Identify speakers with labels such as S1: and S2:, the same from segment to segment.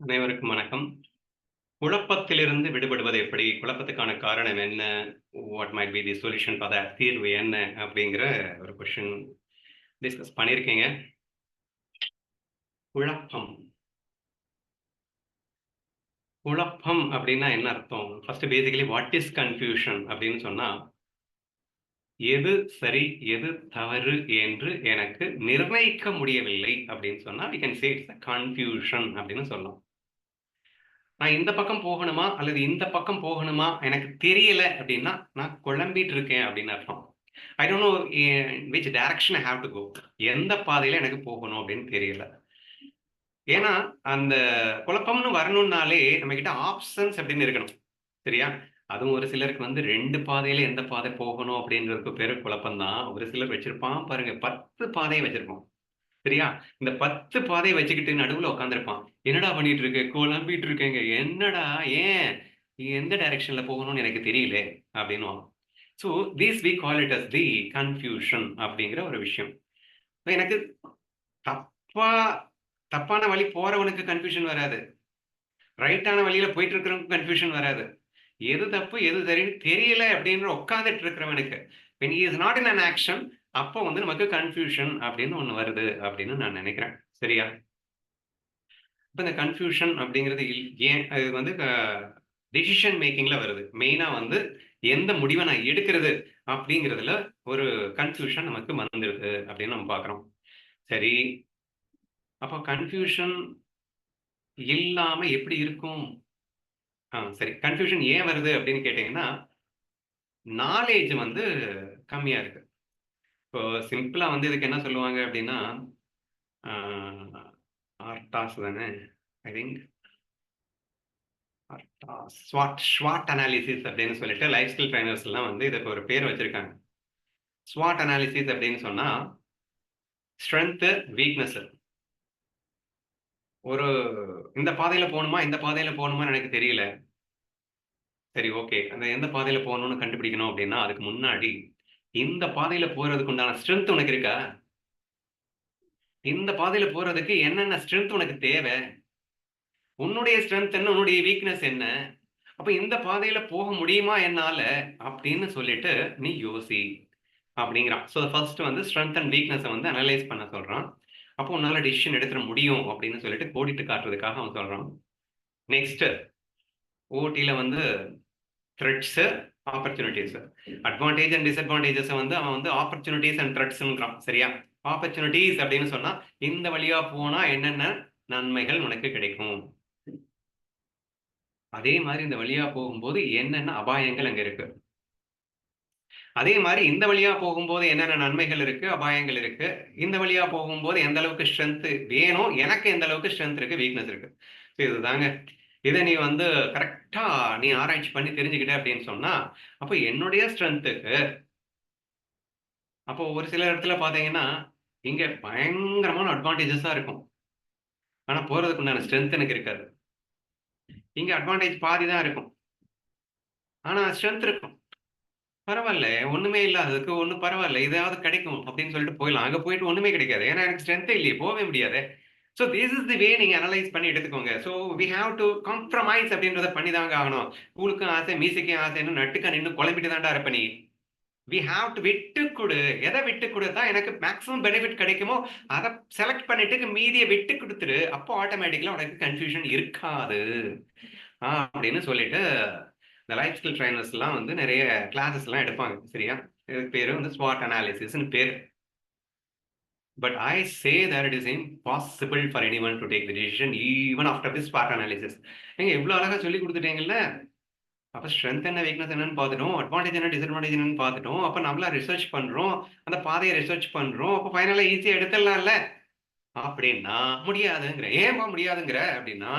S1: அனைவருக்கும் வணக்கம். குழப்பத்திலிருந்து விடுபடுவது எப்படி? குழப்பத்துக்கான காரணம் என்ன? What might be the solution for that? தீர்வு என்ன? அப்படிங்கிற ஒரு கொஷின் டிஸ்கஸ் பண்ணியிருக்கீங்க. குழப்பம். குழப்பம் அப்படின்னா என்ன அர்த்தம்? First basically what is confusion அப்படின்னு சொன்னா, எது சரி, எது தவறு என்று எனக்கு நிர்ணயிக்க முடியவில்லை அப்படின்னு சொன்னா, we can say it's confusion confusion அப்படின்னு சொல்லலாம். நான் இந்த பக்கம் போகணுமா? அல்லது இந்த பக்கம் போகணுமா? எனக்கு தெரியல அப்படின்னா, நான் குழம்பிட்டு இருக்கேன் அப்படின்னு அர்த்தம். I don't know which direction I have to go. எந்த பாதையில எனக்கு போகணும் அப்படின்னு தெரியல. ஏன்னா, அந்த குழப்பம்னு வரணும்னாலே நம்ம கிட்ட ஆப்ஷன்ஸ் அப்படின்னு இருக்கணும். சரியா? அதுவும் ஒரு சிலருக்கு வந்து ரெண்டு பாதையில எந்த பாதை போகணும் அப்படின்றதுக்கு பேரு குழப்பம் தான். ஒரு சிலர் வச்சிருப்பான் பாருங்க பத்து பாதையை வச்சிருப்பான். சரியா? இந்த பத்து பாதையை வச்சுக்கிட்டு நடுவுல உட்காந்துருப்பான் "என்னடா பண்ணிட்டு இருக்க?" "குழம்பிட்டு இருக்கேங்க." "என்னடா? ஏன்? எந்த டைரக்ஷன்ல போகணும்னு எனக்கு தெரியல." அப்படின்னு so these we call it as the confusion அப்படிங்கிற ஒரு விஷயம். இப்ப எனக்கு தப்பா தப்பான வழி போறவனுக்கு கன்ஃப்யூஷன் வராது. ரைட்டான வழியில போயிட்டு இருக்கிறவனுக்கு கன்ஃப்யூஷன் வராது. எது தப்பு, எது சரின்னு தெரியல அப்படின்னு உட்கார்ந்துட்டு இருக்கிறவனுக்கு, is not in not in அப்போ வந்து நமக்கு கன்ஃப்யூஷன் அப்படின்னு ஒன்று வருது அப்படின்னு நான் நினைக்கிறேன். சரியா? இப்போ இந்த கன்ஃப்யூஷன் அப்படிங்கிறது இல் ஏன் அது வந்து அ டெசிஷன் மேக்கிங்ல வருது. மெயினாக வந்து எந்த முடிவை நான் எடுக்கிறது அப்படிங்கிறதுல ஒரு கன்ஃப்யூஷன் நமக்கு வந்துடுது அப்படின்னு நம்ம பார்க்குறோம் சரி. அப்போ கன்ஃப்யூஷன் இல்லாமல் எப்படி இருக்கும்? ஆ சரி. கன்ஃப்யூஷன் ஏன் வருது அப்படின்னு கேட்டிங்கன்னா நாலேஜ் வந்து கம்மியாக இருக்கு. இப்போ சிம்பிளா வந்து இதுக்கு என்ன சொல்லுவாங்க அப்படின்னா, ஆர்டாஸ் தானே? I think. RTOS Swat Swat analysis அப்படின்னு சொல்லிட்டு லைஃப் ஸ்கில் ட்ரைனர்ஸ்லாம் வந்து இதுக்கு ஒரு பேர் வச்சிருக்காங்க. ஸ்வாட் அனாலிசிஸ் அப்படின்னு சொன்னா, ஸ்ட்ரென்த்து வீக்னஸ். ஒரு இந்த பாதையில போகணுமா இந்த பாதையில போகணுமா எனக்கு தெரியல. சரி ஓகே. அந்த எந்த பாதையில போகணும்னு கண்டுபிடிக்கணும் அப்படின்னா, அதுக்கு முன்னாடி இந்த பாதையில போறதுக்கு உண்டான ஸ்ட்ரென்த் உனக்கு இருக்கா? இந்த பாதையில போறதுக்கு என்னென்ன ஸ்ட்ரென்த் உனக்கு தேவை? உன்னுடைய ஸ்ட்ரென்த் என்ன? உன்னுடைய வீக்னஸ் என்ன? அப்ப இந்த பாதையில போக முடியுமா என்னால? அப்படின்னு சொல்லிட்டு நீ யோசி அப்படிங்கிறான். ஸோ ஃபர்ஸ்ட் வந்து ஸ்ட்ரென்த் அண்ட் வீக்னஸை வந்து அனலைஸ் பண்ண சொல்றான். அப்போ உன்னால டிசிஷன் எடுத்துட முடியும் அப்படின்னு சொல்லிட்டு கோடிட்டு காட்டுறதுக்காக அவன் சொல்றான். நெக்ஸ்ட் ஓடில வந்து threats opportunities. Advantage and disadvantages வந்து அவன் வந்து ஆப்பர்ச்சுனிட்டிஸ் அண்ட் த்ரெட்ஸ்ங்கிறான். சரியா? ஆப்பர்ச்சுனிட்டிஸ் அப்படின்னு சொன்னா, இந்த வழியா போனா என்னென்ன நன்மைகள் உனக்கு கிடைக்கும்? அதே மாதிரி இந்த வழியா போகும்போது என்னென்ன அபாயங்கள் அங்க இருக்கு? அதே மாதிரி இந்த வழியா போகும்போது என்னென்ன நன்மைகள் இருக்கு, அபாயங்கள் இருக்கு. இந்த வழியா போகும்போது எந்த அளவுக்கு ஸ்ட்ரென்த் வேணும், எனக்கு எந்த அளவுக்கு ஸ்ட்ரென்த் இருக்கு, வீக்னஸ் இருக்கு. இதுதாங்க. இதை நீ வந்து கரெக்டாக நீ ஆராய்ச்சி பண்ணி தெரிஞ்சுக்கிட்ட அப்படின்னு சொன்னால் அப்போ என்னுடைய ஸ்ட்ரென்த்துக்கு அப்போ ஒரு சில இடத்துல பார்த்தீங்கன்னா, இங்கே பயங்கரமான அட்வான்டேஜஸாக இருக்கும். ஆனால் போகிறதுக்கு உண்டான ஸ்ட்ரென்த் எனக்கு இருக்காது. இங்கே அட்வான்டேஜ் பாதி தான் இருக்கும். ஆனால் ஸ்ட்ரென்த் இருக்கும். பரவாயில்ல ஒன்றுமே இல்லாததுக்கு ஒன்றும் பரவாயில்ல இதாவது கிடைக்கும் அப்படின்னு சொல்லிட்டு போயிடலாம். அங்கே போயிட்டு ஒன்றுமே கிடைக்காது. ஏன்னா எனக்கு ஸ்ட்ரென்த்தே இல்லையே. போகவே முடியாது so this is the way நீங்கள் அனலைஸ் பண்ணி எடுத்துக்கோங்க. So we have to compromise அப்படின்றத பண்ணி தாங்க ஆகணும். ஸ்கூலுக்கும் ஆசை, மீசைக்கும் ஆசைன்னு நட்டுக்க நின்று குழம்பிட்டு தான்டா இருப்ப நீ. வி ஹாவ் டு விட்டு கொடு எதை விட்டு கொடுத்தா எனக்கு மேக்ஸிமம் பெனிஃபிட் கிடைக்குமோ, அதை செலக்ட் பண்ணிட்டு மீதியை விட்டு கொடுத்துரு அப்போ ஆட்டோமேட்டிக்கலா உனக்கு கன்ஃப்யூஷன் இருக்காது. ஆ அப்படின்னு சொல்லிட்டு இந்த லைஃப் ஸ்கில் ட்ரைனர்ஸ்லாம் வந்து நிறைய கிளாஸஸ்லாம் எடுப்பாங்க. சரியா? இதுக்கு பேர் வந்து ஸ்வாட் அனாலிசிஸ்ன்னு பேர் but I say that it is impossible for anyone to take the decision even after this Swat analysis. எங்க இவ்வளோ அழகாக சொல்லிக் கொடுத்துட்டீங்கல்ல அப்போ ஸ்ட்ரென்த் என்ன, வீக்னஸ் என்னன்னு பார்த்துட்டோம். அட்வான்டேஜ் என்ன, டிஸ்அட்வான்டேஜ் என்னன்னு பார்த்துட்டோம். அப்போ நம்மளா ரிசர்ச் பண்ணுறோம் அந்த பாதையை ரிசர்ச் பண்றோம். அப்ப ஈஸியாக ஈஸியா எடுத்துடலாம்ல. அப்படின்னா முடியாதுங்கிறேன். ஏமா முடியாதுங்கிற அப்படின்னா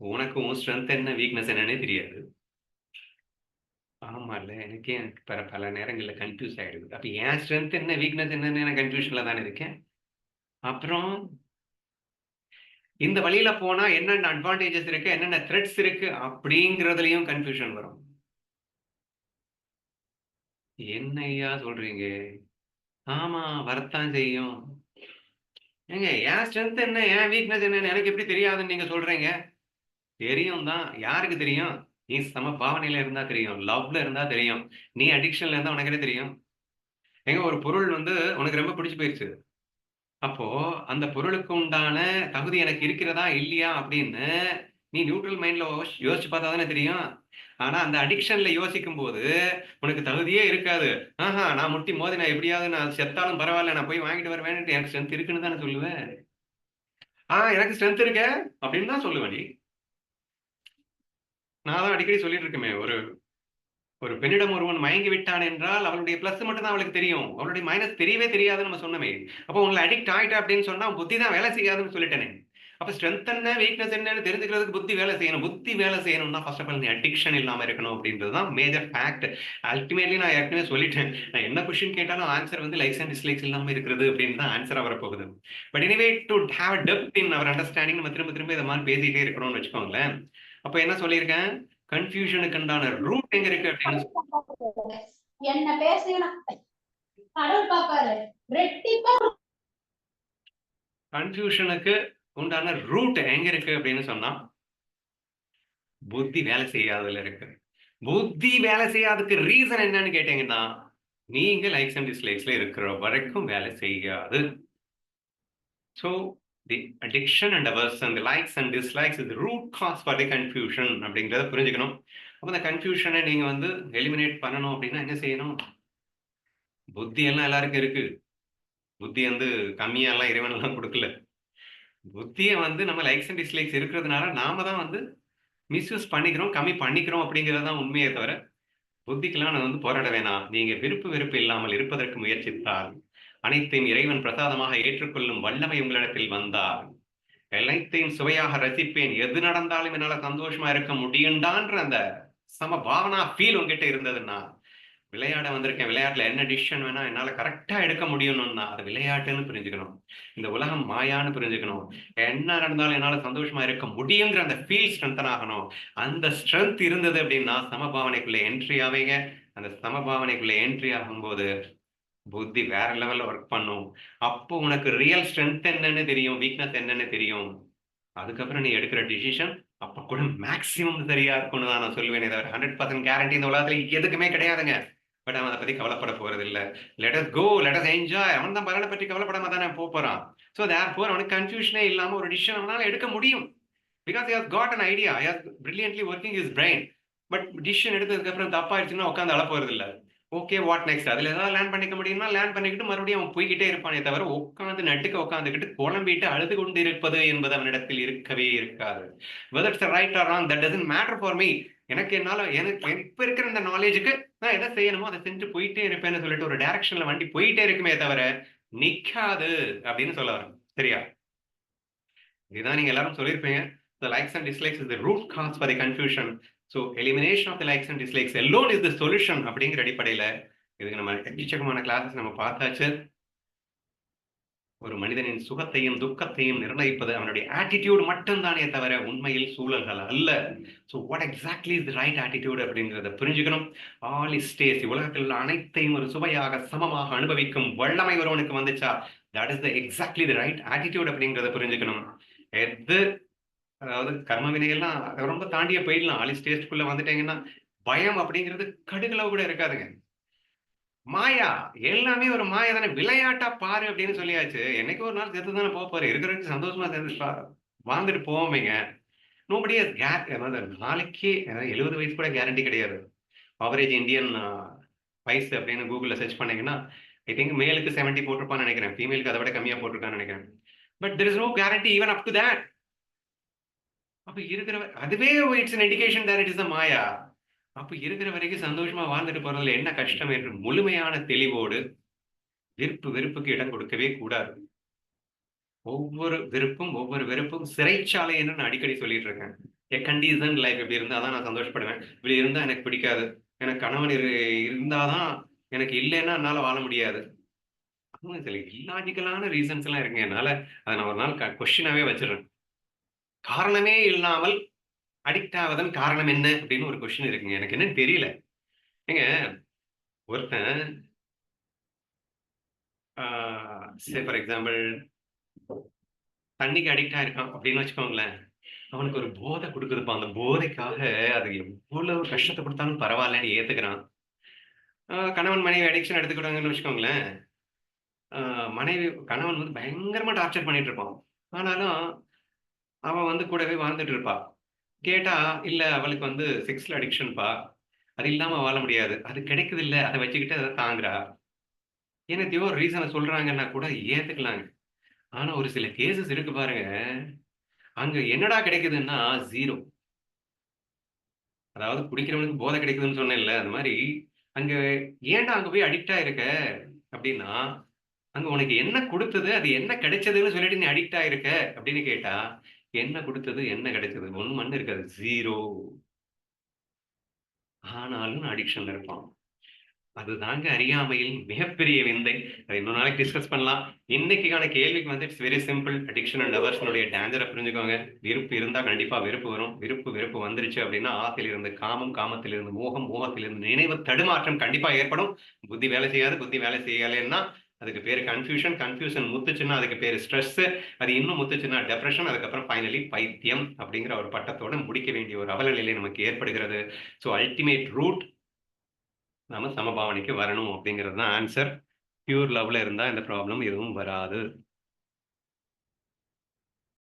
S1: உனக்கும் ஸ்ட்ரென்த் என்ன, வீக்னஸ் என்னன்னே தெரியாது. ஆமால எனக்கே எனக்கு பல பல நேரங்கள்ல கன்ஃப்யூஸ் ஆயிடுது. அப்ப என் ஸ்ட்ரென்த் என்ன, வீக்னஸ் என்னன்னு நான் கன்ஃப்யூஷன்ல தானே இருக்கேன். அப்புறம் இந்த வழியில போனா என்னென்ன அட்வான்டேஜஸ் இருக்கு, என்னென்ன த்ரெட்ஸ் இருக்கு அப்படிங்கிறதுலயும் கன்ஃப்யூஷன் வரும். என்னய்யா சொல்றீங்க? ஆமா வரத்தான் செய்யும். ஏங்க என் ஸ்ட்ரென்த் என்ன என் வீக்னஸ் என்னன்னு எனக்கு எப்படி தெரியாதுன்னு நீங்க சொல்றீங்க தெரியும் தான் யாருக்கு தெரியும் நீ சம பாவனையில இருந்தா தெரியும் லவ்ல இருந்தா தெரியும் நீ அடிக்ஷன்ல இருந்தா உனக்கே தெரியும். எங்க ஒரு பொருள் வந்து உனக்கு ரொம்ப பிடிச்சு போயிருச்சு. அப்போ அந்த பொருளுக்கு உண்டான தகுதி எனக்கு இருக்கிறதா இல்லையா அப்படின்னு நீ நியூட்ரல் மைண்ட்ல யோசிச்சு பார்த்தா தானே தெரியும். ஆனா அந்த அடிக்ஷன்ல யோசிக்கும் போது உனக்கு தகுதியே இருக்காது. ஆஹா நான் முட்டி மோதி நான் எப்படியாவது நான் செத்தாலும் பரவாயில்ல நான் போய் வாங்கிட்டு வருவேன்ட்டு எனக்கு ஸ்ட்ரென்த் இருக்குன்னு தானே சொல்லுவேன் ஆஹ் எனக்கு ஸ்ட்ரென்த் இருக்க அப்படின்னு தான் சொல்லுவேன் நீ. நான் தான் அடிக்கடி சொல்லிட்டு இருக்குமே ஒரு ஒரு பெண்ணிடம் ஒருவன் மயங்கி விட்டான் என்றால் அவளுடைய பிளஸ் மட்டும் தான் அவளுக்கு தெரியும். அவளுடைய மைனஸ் தெரியவே தெரியாதுன்னு நம்ம சொன்னமே. அப்போ உங்களை அடிக்ட் ஆயிட்டா அப்படின்னு சொன்னா புத்தி தான் வேலை செய்யாதுன்னு சொல்லிட்டேனே. அப்ப ஸ்ட்ரென்த் என்ன வீக்னஸ் என்னன்னு தெரிஞ்சுக்கிறதுக்கு புத்தி வேலை செய்யணும். புத்தி வேலை செய்யணும்னா ஃபர்ஸ்ட் ஆஃப் ஆல் நீ அடிக்ஷன் இல்லாம இருக்கணும் அப்படின்றது தான் மேஜர் ஃபேக்ட் அல்டிமேட்லி நான் ஏற்கனவே சொல்லிட்டேன். நான் என்ன கொஸ்டின் கேட்டாலும் ஆன்சர் வந்து லைக்ஸ் அண்ட் டிஸ்லைக்ஸ் இல்லாம இருக்கிறது அப்படின்னு தான் ஆன்சரா வரப்போகுது. But anyway to have depth in our understanding நம்ம திரும்ப திரும்ப இதை மாதிரி பேசிக்கிட்டே இருக்கணும்னு வச்சுக்கோங்களேன். அப்ப என்ன சொல்லியிருக்கேன்? கன்ஃபியூஷனுக்கு உண்டான ரூட் எங்க இருக்கு அப்படின்னு
S2: என்ன பேசுனா கடவுள் பாப்பாரு. ரெட்டிப்பா
S1: கன்ஃபியூஷனுக்கு உண்டான ரூட் எங்க இருக்கு அப்படின்னு சொன்னா புத்தி வேலை செய்யாததுல இருக்கு. புத்தி வேலை செய்யாததுக்கு ரீசன் என்னன்னு கேட்டீங்கன்னா நீங்க லைக்ஸ் அண்ட் டிஸ்லைக்ஸ்ல இருக்கிற வரைக்கும் வேலை செய்யாது. So the addiction and aversions and likes and dislikes இது root cause for the confusion அப்படிங்கிறத புரிஞ்சுக்கணும். அப்போ அந்த கன்ஃபியூஷனை நீங்கள் வந்து எலிமினேட் பண்ணணும் அப்படின்னா என்ன செய்யணும்? புத்தி எல்லாம் எல்லாருக்கும் இருக்கு. புத்தி வந்து கம்மியாலாம் இறைவனெல்லாம் கொடுக்கல. புத்தியை வந்து நம்ம லைக்ஸ் அண்ட் டிஸ்லைக்ஸ் இருக்கிறதுனால நாம தான் வந்து மிஸ்யூஸ் பண்ணிக்கிறோம் கம்மி பண்ணிக்கிறோம் அப்படிங்கிறது தான் உண்மையை தவிர புத்திக்கெல்லாம் நான் வந்து போராட வேணாம். நீங்கள் விருப்பு வெறுப்பு இல்லாமல் இருப்பதற்கு முயற்சித்தால் அனைத்தையும் இறைவன் பிரசாதமாக ஏற்றுக்கொள்ளும் வல்லமை உங்களிடத்தில் வந்தால் எல்லாத்தையும் சுவையாக ரசிப்பேன். எது நடந்தாலும் என்னால சந்தோஷமா இருக்க முடியுண்டான்ற அந்த சம பாவனா ஃபீல் உங்ககிட்ட இருந்ததுன்னா விளையாட வந்திருக்கேன். விளையாட்டுல என்ன டிசிஷன் வேணா என்னால கரெக்டா எடுக்க முடியணும்னா அது விளையாட்டுன்னு புரிஞ்சுக்கணும். இந்த உலகம் மாயான்னு புரிஞ்சுக்கணும். என்ன நடந்தாலும் என்னால சந்தோஷமா இருக்க முடியுங்கிற அந்த ஃபீல் ஸ்ட்ரென்தன் ஆகணும். அந்த ஸ்ட்ரென்த் இருந்தது அப்படின்னா சமபாவனைக்குள்ள என்ட்ரி ஆவீங்க. அந்த சமபாவனைக்குள்ள என்ட்ரி ஆகும்போது புத்தி வேற லெவல்ல ஒர்க் பண்ணும். அப்போ உனக்கு ரியல் ஸ்ட்ரென்த் என்னன்னு தெரியும் வீக்னஸ் என்னன்னு தெரியும். அதுக்கப்புறம் நீ எடுக்கிற டிசிஷன் அப்ப கூட மேக்சிமம் சரியா இருக்கும்னு தான் நான் சொல்லுவேன் இதை ஹண்ட்ரட் பர்சன்ட் கேரண்டி இந்த உலகத்துல எதுக்குமே கிடையாதுங்க. பட் அவன் அதை பத்தி கவலைப்பட போறது இல்ல let us go let's enjoy அவன் தான் பலனை பற்றி கவலைப்படாம தானே போக போறான். ஸோ தேர் போர் அவனுக்கு கன்ஃபியூஷனே இல்லாம ஒரு டிசிஷன் அவனால எடுக்க முடியும். Because has got an idea his brilliantly working is brain but decision எடுத்ததுக்கு அப்புறம் தப்பாயிடுச்சுன்னா உட்காந்து அள போறது இல்லை ஓகே வாட் நெக்ஸ்ட் அதுல ஏதாவது லேர்ன் பண்ணிக்க முடியுமா? லேர்ன் பண்ணிக்கிட்டு மறுபடியும் அவன் போய்கிட்டே இருப்பானே தவிர உட்காந்து நட்டுக்க உட்காந்துக்கிட்டு குழம்பிட்டு அழுது கொண்டு இருப்பது என்பது அவனிடத்தில் இருக்கவே இருக்காது. Whether it's right or wrong that doesn't matter for me எனக்கு என்னால எனக்கு இப்ப இருக்கிற இந்த நாலேஜுக்கு நான் எதை செய்யணுமோ அதை செஞ்சு போயிட்டே இருப்பேன்னு சொல்லிட்டு ஒரு டைரக்ஷன்ல வண்டி போயிட்டே இருக்குமே தவிர நிக்காது அப்படின்னு சொல்ல வரேன் சரியா? இதுதான் நீங்க எல்லாரும் சொல்லியிருப்பீங்க. The likes and dislikes is the root cause for the confusion. So elimination of the likes and dislikes alone is the solution அப்படிங்கிற அடிப்படையில இதுக்கு நம்ம எக்கச்சக்கமான கிளாஸஸ் நம்ம பார்த்தாச்சு. ஒரு மனிதனின் சுகத்தையும் துக்கத்தையும் நிர்ணயிப்பது அவனுடைய ஆட்டிடியூட் மட்டும்தானே தவிர உண்மையில் சூழல்கள் அல்ல. So what exactly is right attitude அப்படிங்கிறத புரிஞ்சுக்கணும். ஆல் இஸ் ஸ்டேஸ் உலகத்தில் உள்ள அனைத்தையும் ஒரு சுவையாக சமமாக அனுபவிக்கும் வல்லமை ஒருவனுக்கு வந்துச்சா? That is the exactly the right attitude அப்படிங்கிறத புரிஞ்சுக்கணும். எது அதாவது கர்ம வினையெல்லாம் ரொம்ப தாண்டிய போயிடலாம். அலி ஸ்டேஜ்க்குள்ள வந்துட்டீங்கன்னா பயம் அப்படிங்கிறது கடுகளவு கூட இருக்காதுங்க. மாயா எல்லாமே ஒரு மாயா தானே. விளையாட்டா பாரு அப்படின்னு சொல்லியாச்சு. என்னைக்கு ஒரு நாள் செத்து தானே போக போற இருக்கிறதுக்கு சந்தோஷமா சேர்ந்து வாழ்ந்துட்டு போவோமேங்க. நோபடி நாளைக்கு எழுபது வயசு கூட கேரண்டி கிடையாது. ஆவரேஜ் இந்தியன் வயசு அப்படின்னு கூகுளில் சர்ச் பண்ணீங்கன்னா ஐ திங்க் மேலுக்கு செவன்ட்டி போட்டிருப்பான்னு நினைக்கிறேன். ஃபீமேலுக்கு அதை விட கம்மியாக போட்டிருக்கான்னு நினைக்கிறேன். But there is no guarantee even up to that அப்ப இருக்கிற அதுவே it's an indication that it is maya அப்ப இருக்கிற வரைக்கும் சந்தோஷமா வாழ்ந்துட்டு போறதுல என்ன கஷ்டம் என்று முழுமையான தெளிவோடு விருப்பு வெறுப்புக்கு இடம் கொடுக்கவே கூடாது. ஒவ்வொரு விருப்பும் ஒவ்வொரு வெறுப்பும் சிறைச்சாலை என்று நான் அடிக்கடி சொல்லிட்டு இருக்கேன். எ கண்டிஷன் லைஃப் இப்படி இருந்தா தான் நான் சந்தோஷப்படுவேன். இப்படி இருந்தா எனக்கு பிடிக்காது. எனக்கு கணவன் இரு இருந்தாதான் எனக்கு இல்லைன்னா என்னால வாழ முடியாது. சில இல்லாஜிக்கலான ரீசன்ஸ் எல்லாம் இருக்குங்க. என்னால அதை நான் ஒரு நாள் கொஸ்டினாவே வச்சிடறேன். காரணமே இல்லாமல் அடிக்ட் ஆவதன் காரணம் என்ன அப்படின்னு ஒரு கொஸ்டின் இருக்குங்க எனக்கு என்னன்னு தெரியல ஏங்க ஒருத்தன் ஃபார் எக்ஸாம்பிள் தண்ணிக்கு அடிக்ட் ஆயிருக்கான் அப்படின்னு வச்சுக்கோங்களேன். அவனுக்கு ஒரு போதை குடுக்குதுப்பா. அந்த போதைக்காக அது எவ்வளவு கஷ்டத்தை கொடுத்தாலும் பரவாயில்லன்னு ஏத்துக்கிறான். கணவன் மனைவி அடிக்ஷன் எடுத்துக்கிட்டாங்கன்னு வச்சுக்கோங்களேன். மனைவி கணவன் வந்து பயங்கரமா டார்ச்சர் பண்ணிட்டு இருப்பான். ஆனாலும் அவ வந்து கூடவே வாழ்ந்துட்டு இருப்பா. கேட்டா, "இல்ல அவளுக்கு வந்து செக்ஸ்ல அடிக்ஷன்ப்பா. அது இல்லாம வாழ முடியாது. அது கிடைக்குது இல்லை அத வச்சுக்கிட்டு அதை தாங்குறா." என்னத்தையோ ஒரு ரீசன சொல்றாங்கன்னா கூட ஏத்துக்கலாங்க. ஆனா ஒரு சில கேசஸ் இருக்கு பாருங்க. அங்க என்னடா கிடைக்குதுன்னா ஜீரோ அதாவது குடிக்கிறவனுக்கு போதை கிடைக்குதுன்னு சொன்னேன்ல, அந்த மாதிரி அங்க ஏன்டா அங்க போய் அடிக்ட் ஆயிருக்க? அப்படின்னா அங்க உனக்கு என்ன குடுத்தது? அது என்ன கிடைச்சதுன்னு சொல்லிட்டு நீ அடிக்ட் ஆயிருக்க? அப்படின்னு கேட்டா, என்ன குடுத்தது? என்ன கிடைச்சது? ஒன்றும் மண்ணு இருக்காது. ஜீரோ ஆனாலும் அடிக்ஷன்ல இருப்பான். அதுதாங்க அறியாமையில் மிகப்பெரிய விந்தை. அத இன்னொரு நாளைக்கு டிஸ்கஸ் பண்ணலாம். இன்னைக்கான கேள்விக்கு வந்து it's very simple. Addiction and அவர்ஸ்னுடைய டேஞ்சரை புரிஞ்சுக்கோங்க. விருப்பு இருந்தா கண்டிப்பா வெறுப்பு வரும். விருப்பு, வெறுப்பு வந்துருச்சு அப்படின்னா ஆசையிலிருந்து காமம், காமத்திலிருந்து மோகம், மோகத்திலிருந்து நினைவு தடுமாற்றம் கண்டிப்பா ஏற்படும். புத்தி வேலை செய்யாது. புத்தி வேலை செய்யலைன்னா, அதுக்கு பேர் கன்ஃப்யூஷன். கன்ஃப்யூஷன் முத்துச்சுன்னா, அதுக்கு பேர் ஸ்ட்ரெஸ். அது இன்னும் முத்துச்சுன்னா டெப்ரெஷன் அதுக்கப்புறம் ஃபைனலி பைத்தியம் அப்படிங்கிற ஒரு பட்டத்தோட முடிக்க வேண்டிய ஒரு அவலநிலை நமக்கு ஏற்படுகிறது. ஸோ அல்டிமேட் ரூட் நம்ம சமபாவனைக்கு வரணும் அப்படிங்கிறது தான் ஆன்சர். பியூர் லவ்ல இருந்தால் இந்த ப்ராப்ளம் எதுவும் வராது.